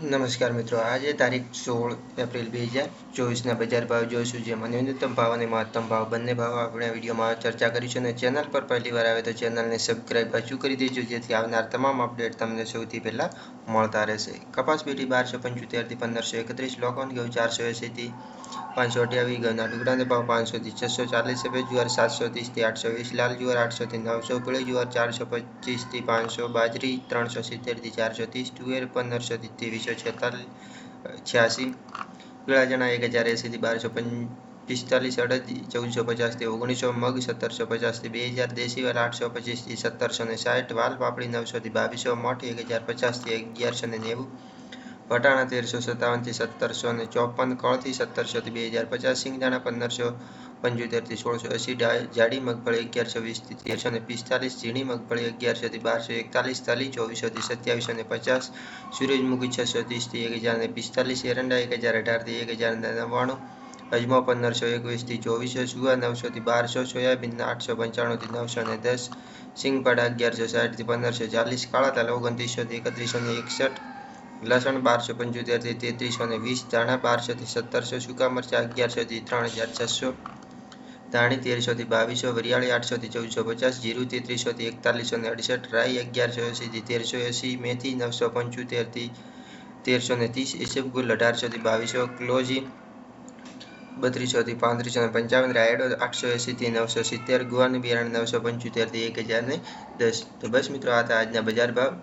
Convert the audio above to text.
નમસ્કાર મિત્રો, આજે તારીખ સોળ એપ્રિલ બે હજાર ચોવીસના બજાર ભાવ જોઈશું જેમાં ન્યૂનતમ ભાવ અને મહત્તમ ભાવ બંને ભાવ આપણે વિડીયોમાં ચર્ચા કરીશું અને ચેનલ પર પહેલી વાર આવે તો ચેનલને સબસ્ક્રાઈબ હજુ કરી દેજો, જેથી આવનાર તમામ અપડેટ તમને સૌથી પહેલાં મળતા રહેશે. કપાસ પેટી બારસો પંચોતેરથી પંદરસો એકત્રીસ, લોકન ઘઉં ચારસો એંસીથી પાંચસો અઠ્યાવીસ ઘઉંના ટુકડાને ભાવ પાંચસોથી છસો ચાલીસ સફેદ જુવાર સાતસો ત્રીસથી આઠસો વીસ લાલ જુવાર આઠસોથી નવસો, પીળો જુવાર ચારસો પચીસથી પાંચસો, બાજરી ત્રણસો સિત્તેરથી ચારસો ત્રીસ તુવેર પંદરસોથી ત્રેવીસો છેતાલીસ છ્યાસી, પીળા ચણા એક હજાર એંસીથી બારસો પિસ્તાલીસ અડદ ચૌદસો પચાસથી ઓગણીસો, મગ સત્તરસો પચાસથી બે હજાર, દેશી વાલ આઠસો પચીસથી સત્તરસો ને સાઠ, વાલ પાપડી નવસોથી બાવીસો, મઠ એક હજાર પચાસથી અગિયારસો ને નેવું વટાણા તેરસો સત્તાવનથી સત્તરસો ને ચોપન, કળથી સત્તરસોથી બે હજાર પચાસ, સિંગદાણા પંદરસો, પંચોતેરથી સોળસો એંસી જાડી મગફળી અગિયારસો વીસથી તેરસો ને પિસ્તાલીસ, ઝીણી મગફળી અગિયારસોથી બારસો એકતાલીસ, તલી ચોવીસોથી સત્યાવીસો ને પચાસ સૂરજમુખી છસો ત્રીસથી એક હજાર ને પિસ્તાલીસ, એરંડા એક હજાર અઢારથી એક હજાર ને નવ્વાણું, અજમો પંદરસો એકવીસથી ચોવીસો, સુવા નવસોથી બારસો સોયાબીન આઠસો પંચાણુંથી નવસો ને દસ, સિંગપાડા અગિયારસો સાઠથી પંદરસો ચાલીસ, કાળા તલ ઓગણત્રીસોથી એકત્રીસો ને એકસઠ લસણ બારસો પંચોતેરથી તેત્રીસો ને વીસ, ધાણા બારસોથી સત્તરસો, સૂકા મરચાં અગિયારસોથી ત્રણ હજાર છસો, ધાણી તેરસોથી બાવીસો, વરિયાળી આઠસોથી ચૌદસો પચાસ, જીરું તેત્રીસોથી એકતાલીસો ને અડસઠ, રાઈ અગિયારસો એંસીથી તેરસો એંસી, મેથી નવસો પંચોતેરથી તેરસો ને ત્રીસ ઈસબગુલ અઢારસોથી બાવીસો ક્લોઝી બત્રીસોથી પાંત્રીસો ને પંચાવન, રાયડો આઠસો એંસીથી નવસો સિત્તેર ગુવાનું બિયારણ નવસો પંચોતેરથી એક હજાર ને દસ. તો બસ મિત્રો, આ હતા આજના બજાર ભાવ.